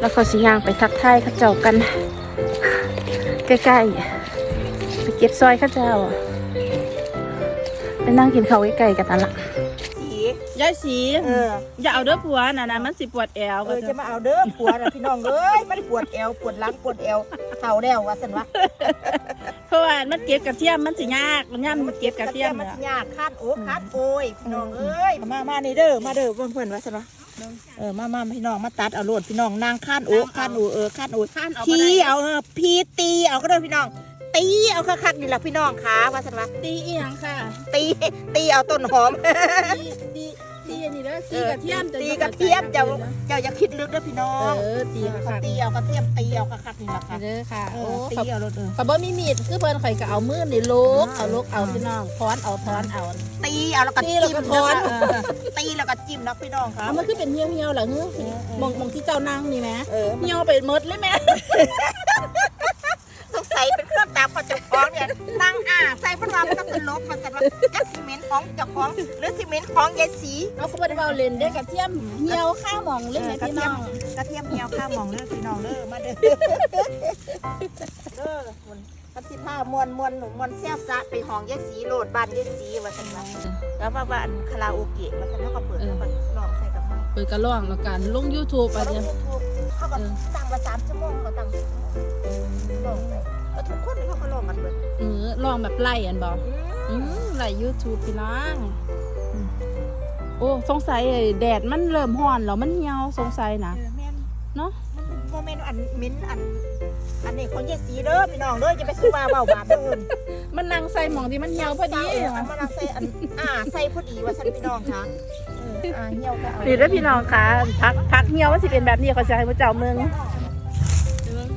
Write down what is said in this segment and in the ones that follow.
แล้วก็สิย่างไปทักทายเข้าเจ้ากัน ใกล้ๆ ไปเก็บซอยเข้าเจ้าไปนั่งกินข้าวใกล้ๆกันนั่นละสียายสีเอออย่าเอาเด้อผัวน่ะนะมันสิปวดแอวเออจะมาเอาเด้อปวดอะพี่น้องเอ้ยมันปวดเอวปวดหลังปวดเอวเท่าแล้วว่าสันวะเพราะว่ามันเก็บกระเทียมมันสิยากมันย่ำมันเก็บกระเทียมมันเนี่ยยากคาดโอ้คาดโอยพี่น้องเอ้ยมามานี่เด้อมาเด้อเพื่อนเพื่อนว่าสันวะ เออมามาพี่น้องมาตัดเอาโลดพี่น้องนางคาดโอ้คาดโอ้เออคาดโอ้ข้านเอาพีไปเอาเออพีตีเอาก็ได้พี่น้อง ตีเอาคักๆนี่แหละพี่น้องขาว่าสันวะตีอีหยังค่ะ ตีตีเอาต้นหอมตีตีตี อันนี้เด้อตีกระเทียมตีกระเทียมเจ้าเจ้าอย่าคิดลึกเด้อพี่น้องเออตีค่ะเขาตีเอากระเทียมตีเอาคักๆนี่แหละค่ะเด้อค่ะเอโอ้อตีขับเอารถเออขับบ่มีมีดคือเพิ่นข่อยก็เอามือนี่ลกเอาลกเอาพี่น้องท้อนเอาท้อนเอาตีเอาแล้วก็ตีจิ้มแล้วก็ทอนเออตีแล้วก็จิ้มนะพี่น้องค่ะเอามันคือเป็นเหี่ยวเหี่ยวๆเหรอเฮ้ยมองมองที่เจ้านั่งนี่แหมเออเหี่ยวไปหมดเลยแหม่สงสัยเป็นเครื่องตามของเจ้าของเนี่ยนั่งอ่าใส่พัดลมมันก็สลบมันแต่ว่าจักซีเมนต์ของเจ้าของหรือ ซีเมนต์ของยายสีเอาก็บ่ได้เว้าเล่นเด้อกระเทียมเหี่ยวข้าวหมองเลยแหม่พี่น้องกระเทียมเหี่ยวข้าวหมองเด้อพี่น้องเด้อมาเด้อเด้อมันพัดสิผ้ามวนมวนหนูมวนแซ่บซะไปห้องยายสีโหลดบ้านยายสีว่าซั่นว่าแล้วว่าบ้านคาราโอเกะว่าซั่นแล้วก็เปิดแล้วก็ลองใส่กับมันเปิดกระล่องแล้วกันลง YouTube เขาอะเนี่ยเขาก็ตั้งมาสามชั่วโมงเขาตั้งลองไปแล้วทุกคนเขาก็ลองกันเบิดเออลองแบบไล่อันบ่อือืมมไล่ YouTube พี่น้องอืมโอ้สงสัยไอ้แดดมันเริ่มร้อนแล้วมันเหี่ยวสงสัยนะเออแม่นเนาะมันเป็นโมเมนต์อันมิ้นอัน อันนี้ของยายสีเด้อพี่น้องเด้อจะไปซื้อมาเบาบาปเด้อ มันนั่งใส่หมองที่มันเหี่ยวพอดีเอันมันเอาใส่อันอ่าใส่พอดีว่าฉันพี่น้องค่ะเอออ่าเหี่ยวก็เอานี่เด้อพี่น้องค่ะพักพักเหี่ยวมันสิเป็นแบบนี้เขาจะให้พระเจ้าเมือง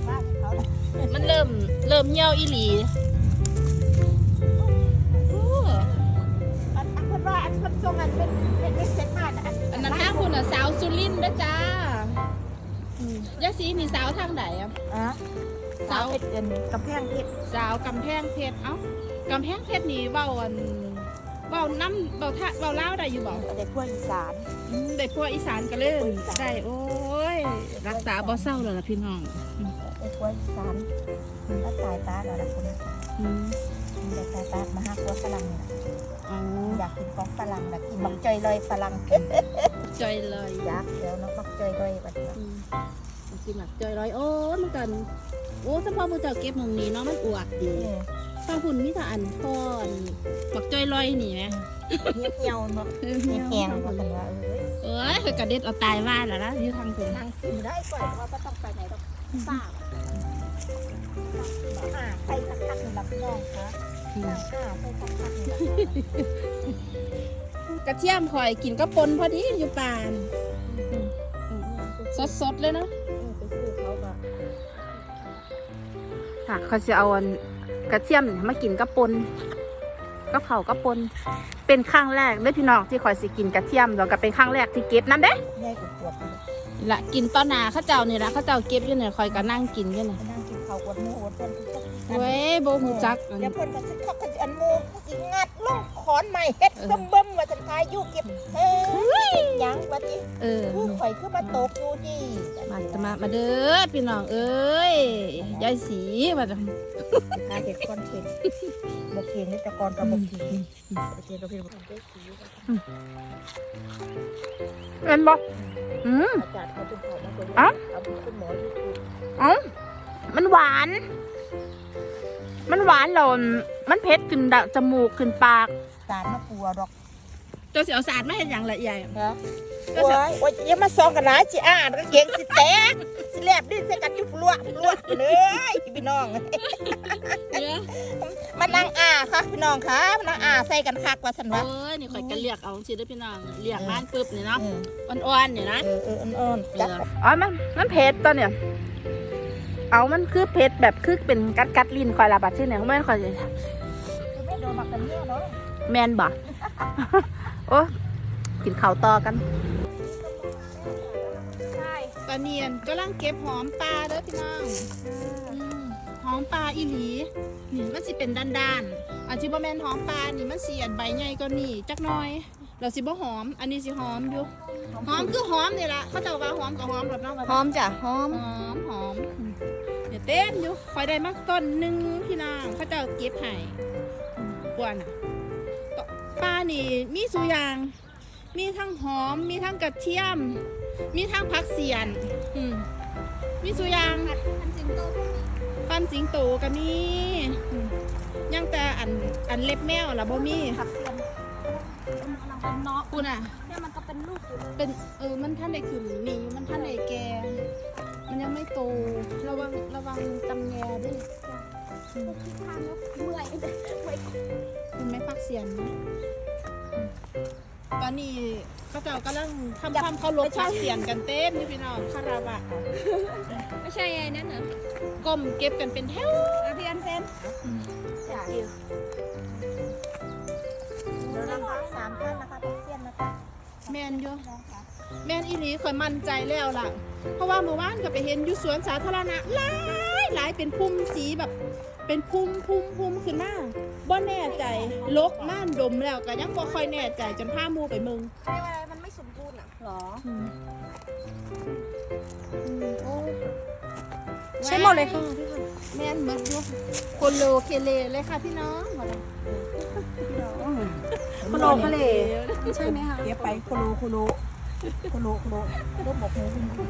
บ้านเขาน่ะมันเริ่มเริ่มเหี่ยวอีหลี สีนี่สาวทางไหนอะอะสาวเพชรเอ็นกำแพงเพชรสาวกำแพงเพชรเอ้ากำแพงเพชรนี่เว้าอันเว้าน้ำเว้าท่าเว้าเล่าวได้อยู่บ่เด็กพวกอีสาน อืมได้พวกอีสานกันเลยพวกอีสาน ได้โอ้ยรักษาบ่เศร้าเลยล่ะพี่น้องอืมเด็กพวกอีสานแล้วสายตาแล้วล่ะคนนี้อืมเด็กสายตามาหาครัวฝรั่งนี่ล่ะเอาอยากกินของฝรั่งแบบกินบักเจยลอยฝรั่งใจเลยอยากแล้วเนาะบักเจยลอยแบบนี้อืม กินแบบใจร้อยโอ้มันกัน โอ้สมพอมูเจ้าเก็บหมองนี้เนาะมันอวดดีเออฟังหุ่นมิตรอันพอนบักจอยลอยนี่ไหมเหี่ยวเหี่ยวๆเนาะเหี่ยวแห้งว่ากันว่าเอ้ยเอ้ยคือกระเด็ดเอาตายว่าแล้วนะอยู่ทางผมนั่งกินได้ก่อนว่าก็ต้องไปไหนหรอกป้าอ่าใส่คักๆนี่ล่ะพี่น้องคะอ่าใส่คักๆนี่ล่ะกระเทียมข่อยกินก็ปนพอดีอยู่ปาน สดสดๆเลยเนาะ ค่ะเขาจะเอากระเทียมมากินกับปนกับเผาวกับปนเป็นครั้งแรกเด้อพี่น้องที่ข่อยสิกินกระเทียมแล้วก็เป็นครั้งแรกที่เก็บน้ำเด้แย่กุดปวดเลยละกินต้นนาข้าเจ้านี่ละข้าเจ้าเก็บอยู่เนี่ยข่อยก็นั่งกินอยู่เนี่ยไปนั่งกินข้าวอวดหมูอวดเพิ่นทุกคนเว้ยโบหูจักอันเดี๋ยวเพิ่นก็สิเขาก็สิอันหมูเขาสิงัด ลงขอนใหม่เฮ็ดเบิ่มๆว่าจังทายอยู่เก็บเฮ้ยหยังบัดนี้เออคือข่อยคือมาตกอยู่ดีมาจะมามาเด้อพี่น้องเอ้ยยายสีมาจังหาเห็ดคอนเทนต์บกเกียงนี่แต่ก่อนกับบกเกียงบกเกียงเราเป็นคนได้สีเห็นบ่อืมอาจารย์เขาเป็นเขามาตัวอะเอาเป็นคุณหมอที่คือเอ้ามันหวาน มันหวานแล้วมันเผ็ดขึ้นดะจมูกขึ้นปากสารมาปัวดอกเจ้าเสียวสารไม่เห็นอย่างละใหญ่นะโอ้ยโอ้ยอย่ามาซองกันนะจิอ่านก็เก่งสิแตกสิแลบดิ้นใส่กันอยู่ปลวกปลวกเลยพี่น้องมานั่งอ่าค่ะพี่น้องค่ะมานั่งอ่าใส่กันคักว่าสันโอ้วะยนี่ข่อยกันเรียกเอาสิเด้อพี่น้องเรียกบ้านปุ๊บนี่เนาะเอออ่อนๆเนี่ยนะเออเอออ่อนๆจักอ๋อมันมันเผ็ดตอนเนี่ย เอามันคือเผ็ดแบบคือเป็นกัดกัดๆลิ้นข่อยละบัดชื่อเนี่ยไม่ข่อยจะคือไม่โดนหมักกันเนี่ยเนาะแมนบ่โอ้กินข้าวต่อกันใช่ตอนนี้กำลังเก็บหอมปลาเด้อพี่น้องหอมปลาอีหลีนี่มันสิเป็นด้านๆอันที่บ่แม่นหอมปลานี่มันสิอันใบใหญ่กว่านี่จักหน่อยเราสิบ่หอม อันนี้สิหอมอยู่หอมคือหอมนี่ละเขาเจ้าว่าหอมกับหอมแบบน้องว่าหอมจ้ะหอมหอมหอมอืม เดี๋ยวเต้นอยู่คอยได้มากต้นหนึ่งพี่นางเขาเจ้าเก็บให้อืมกวนอะตป้านี่มีสุอยาง มีทั้งหอม มีทั้งกระเทียม มีทั้งผักเสียน อืมมีสุอยางฟันสิงโตก็มีอืมยังแต่อันอันเล็บแมวล่ะบ่มีผักเสียนเป็นเนาะคุณอะเนี่ยมันก็เป็นลูกอยู่เป็นเออมันท่านได้ขึ้นนี่มันท่านได้แก มันยังไม่โตระวังระวังตำแยด้วยทางแล้วเมื่อยเมื่อยคุณไม่พักเสียนะตอนนี้เขาเจ้ากำลังทำความเคารพพักเสียนกันเต็มนี่พี่น้องคาราวะไม่ใช่ไอ้นั่นเหรอก้มเก็บกันเป็นแถวอาพี่อันเซนจ้ะเดี๋ยวนะคะสามท่านนะคะผักเสียนนะคะแมนอยู่แมนอีหลีคอยมั่นใจแล้วล่ะ เพราะว่าเมื่อวานก็ไปเห็นอยู่สวนสาธารณะหลายหลายเป็นพุ่มสีแบบ เป็นพุ่มพุ่มพุ่มขึ้นมาบ่แน่ใจลกม่านดมแล้วก็ยังบ่ค่อยแน่ใจจนพาหมูไปเมึงใช่อะไรมันไม่สมบูรณ์อะหรอใช่หมดเลยค่ะแม่นหมดอยู่โคโลเคเลเลยค่ะพี่น้องหมดเลยโคโลเคเลใช่ไหมคะเดี๋ยวไปโคโลโคโลโคโลโคโลรูปบอกหูคุณคุณ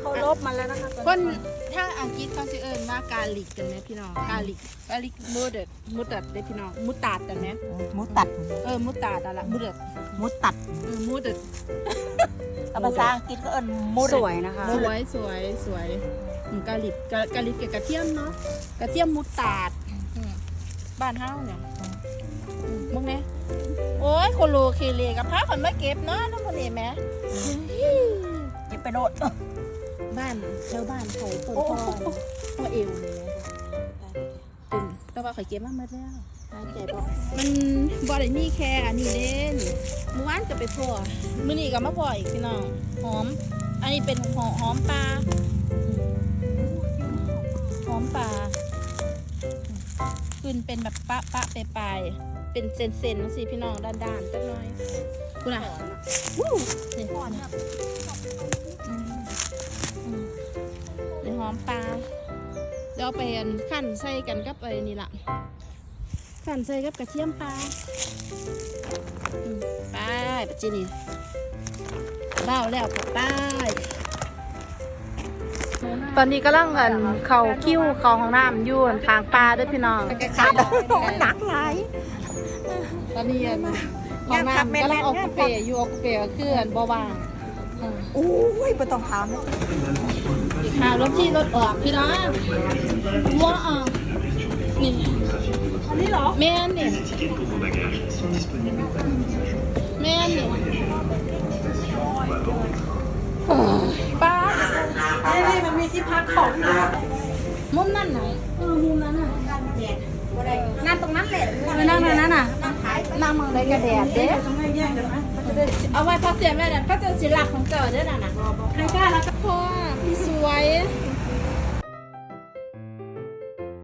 เขาลบมาแล้วนะคะคนถ้าอังกฤษเขาสิเอิ้นว่ากาลิกกันไหมพี่น้องกาลิกกาลิกมูดเดดมูดเดดเด้พี่น้องมูตาดกันไหมมูตัดเออมูตาดอะละมูดเดดมูตัดเออมูดเดดภาษาอังกฤษก็เอิ้นหมูสวยนะคะ สวยสวยสวยอืมกาลิกกากาลิกกับกระเทียมเนาะกระเทียมมูตาด บ้านเฮาเนี่ยอืมมึงเนี่ยโอ้ยโคโลเคเลกับพาคนมาเก็บเนาะน้ำมันนี่แหม่เก็บไปโดดบ้านแถวบ้านเขาต้นพ่อพ่อเอวเลยเป็นแต่ว่าข่อยเก็บมาหมดแล้วหายใจบ่มันบ่ได้มีแค่อันนี้เด่นเมื่อวานก็ไปพ่อมื้อนี้ก็มาพ่ออีกพี่น้องหอม อันนี้เป็นหอหอมปลาหอมปลา ขึ้นเป็นแบบปะปะไปไปเป็นเซนเซนๆสิพี่น้องด้านๆจักหน่อยคุณอะวู้นี่ก่อนแบบอืมอืมเป็นหอมปลาเดี๋ยวเอาไปอันขั้นใส่กันกับไอ้นี่ล่ะขั้นใส่กับกระเทียมปลาอืมไปปัจจินี่เบ้าแล้วก็ไป ตอนนี้ก็ลังกันเขาคิ้วเขาของน้ำยุ่นทางปลาด้วยพี่น้องขาดมันหนักหลายตอนนี้อันของน้ำก็ลังออกกุเปะอยู่ออกกุเปะก็คืออันบ่ว่างอืมโอ้ยไม่ต้องถามนะอีกหารถที่รถออกพี่น้องว้าวนี่อันนี้เหรอแม่นนี่แม่นนี่โอ้ยป้า นี่มันมีที่พักของนะมุมนั่นน่ะเออมุมนั้นน่ะนั่นตรงนั้นแหละไปนั่งตรงนั้นน่ะนั่งมองได้กระแดดเด้ต้องให้แย่งกันนะเอาไว้พักเสียแม่น่ะก็จะสิลักของเจ้าเด้อน่ะน่ะใครกล้าแล้วก็พ่อพี่สวย